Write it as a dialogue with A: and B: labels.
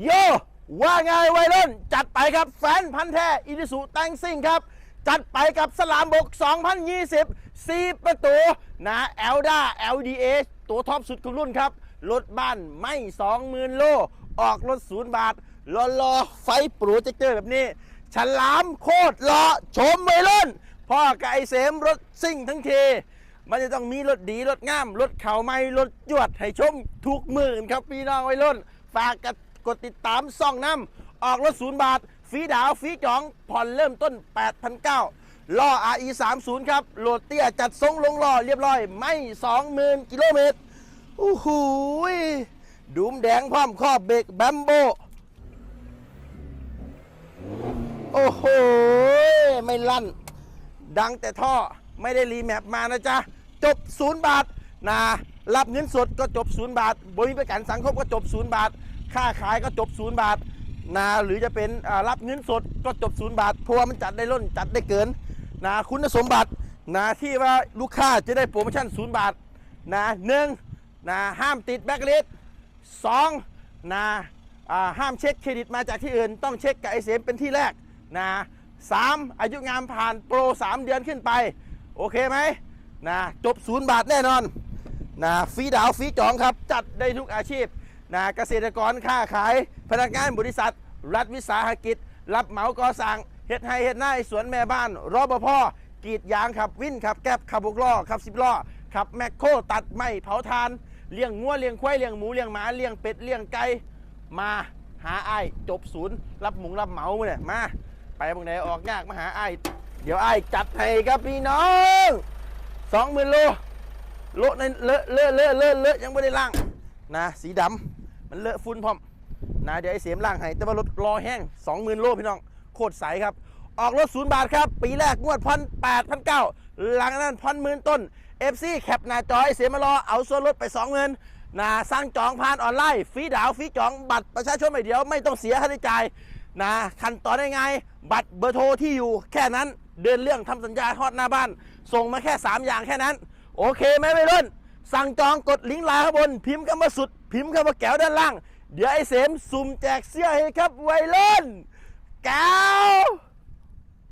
A: โย ว่าไงวัยรุ่น จัดไปครับแฟนพันธ์แท้อินิสุแตงซิ่งครับ จัดไปกับสลามบก 2020 4 ประตูนะเอลดา LDA ตัวท็อปสุดของรุ่นครับ รถบ้านไม่ 20,000 โล ออกรถศูนย์บาทรอรอไฟโปรเจคเตอร์แบบนี้ ฉลามโคตรหล่อชมวัยรุ่น พ่อกับไอเสมรถซิ่งทั้งทีมันจะต้องมีรถดีรถงาม รถเข่าไม่รถจวดให้ชมทุกหมื่นครับพี่น้องวัยรุ่นฝากกด กดติดตามซ่องน้ำออกรถศูนย์บาทฟรีดาวฟรีจองผ่อนเริ่มต้น 8,900ล้อ RE 30ครับโหลดเตี้ยจัดทรงลงล้อเรียบร้อย ไม่ 20,000 กิโลเมตรโอ้โหยดูมแดงพร้อมครอบเบรกแบมโบ โอ้โห ไม่ลั่น ดังแต่ท่อไม่ได้รีแมปมานะจ๊ะ จบศูนย์บาทนะรับเงินสดก็จบศูนย์บาทบริประกันสังคมก็จบศูนย์บาท ค่าขายก็จบศูนย์บาทนะหรือจะเป็นรับเงินสดก็จบศูนย์บาทเพราะว่ามันจัดได้ล้นจัดได้เกินนะคุณสมบัตินะที่ว่าลูกค้าจะได้โปรโมชั่นศูนย์บาทนะหนึ่งนะห้ามติดแบ็กลิสสองนะห้ามเช็คเครดิตมาจากที่อื่น ต้องเช็คกับไอเสมเป็นที่แรกนะสามอายุงามผ่านโปร 3 เดือนขึ้นไป โอเคไหมนะจบศูนย์บาทแน่นอนนะฟรีดาวฟรีจองครับ จัดได้ทุกอาชีพ นะเกษตรกรค้าขาย พนักงานบริษัท รัฐวิสาหกิจ รับเหมาก่อสร้างเฮ็ดไฮเฮ็ดหน้าสวนแม่บ้านรอปภกรีดยางขับวินขับแก๊บขับบุกล้อขับสิบล้อขับแมคโครตัดไม้เผาทานเลี้ยงงัวเลี้ยงควายเลี้ยงหมูเลี้ยงหมาเลี้ยงเป็ดเลี้ยงไก่มาหาไอ้จบศูนย์ รับหมุงรับเหมาเนี่ยมา ไปบางไหนออกยากมาหาไอ้เดี๋ยวไอ้จัดให้ครับพี่น้องสองหมื่นโลโลในเลอะเลอะเลอะเลอะเลอะยังไม่ได้ล่างนะสีดำ มันเลอะฝุ่นพร้อมนะเดี๋ยวไอ้เสียมล่างให้แต่ว่ารถรอแห้งสองหมื่นโลพี่น้องโคตรใสครับ ออกรถศูนย์บาทครับ ปีแรกงวดพันแปดพันเก้าหลังจากนั้นพันหมื่นต้น FC แคปหน้าจอยเสียมารอเอาส่วนลดไปสองเงินนะสร้างจองผ่านออนไลน์ฟรีดาวฟรีจองบัตรประชาชนใบเดียวไม่ต้องเสียค่าใช้จ่ายนะขั้นตอนได้ไง บัตรเบอร์โทรที่อยู่ แค่นั้นเดินเรื่องทำสัญญาทอดหน้าบ้าน ส่งมาแค่ 3 อย่างแค่นั้น โอเคไหมไม่รุ่น สั่งจองกดลิงก์ไลน์ข้างบน พิมพ์คำว่าสุด พิมพ์คำว่าแก้วด้านล่าง เดี๋ยวไอ้เสมสุ่มแจกเสื้อให้ครับไวยรุ่นแก้ว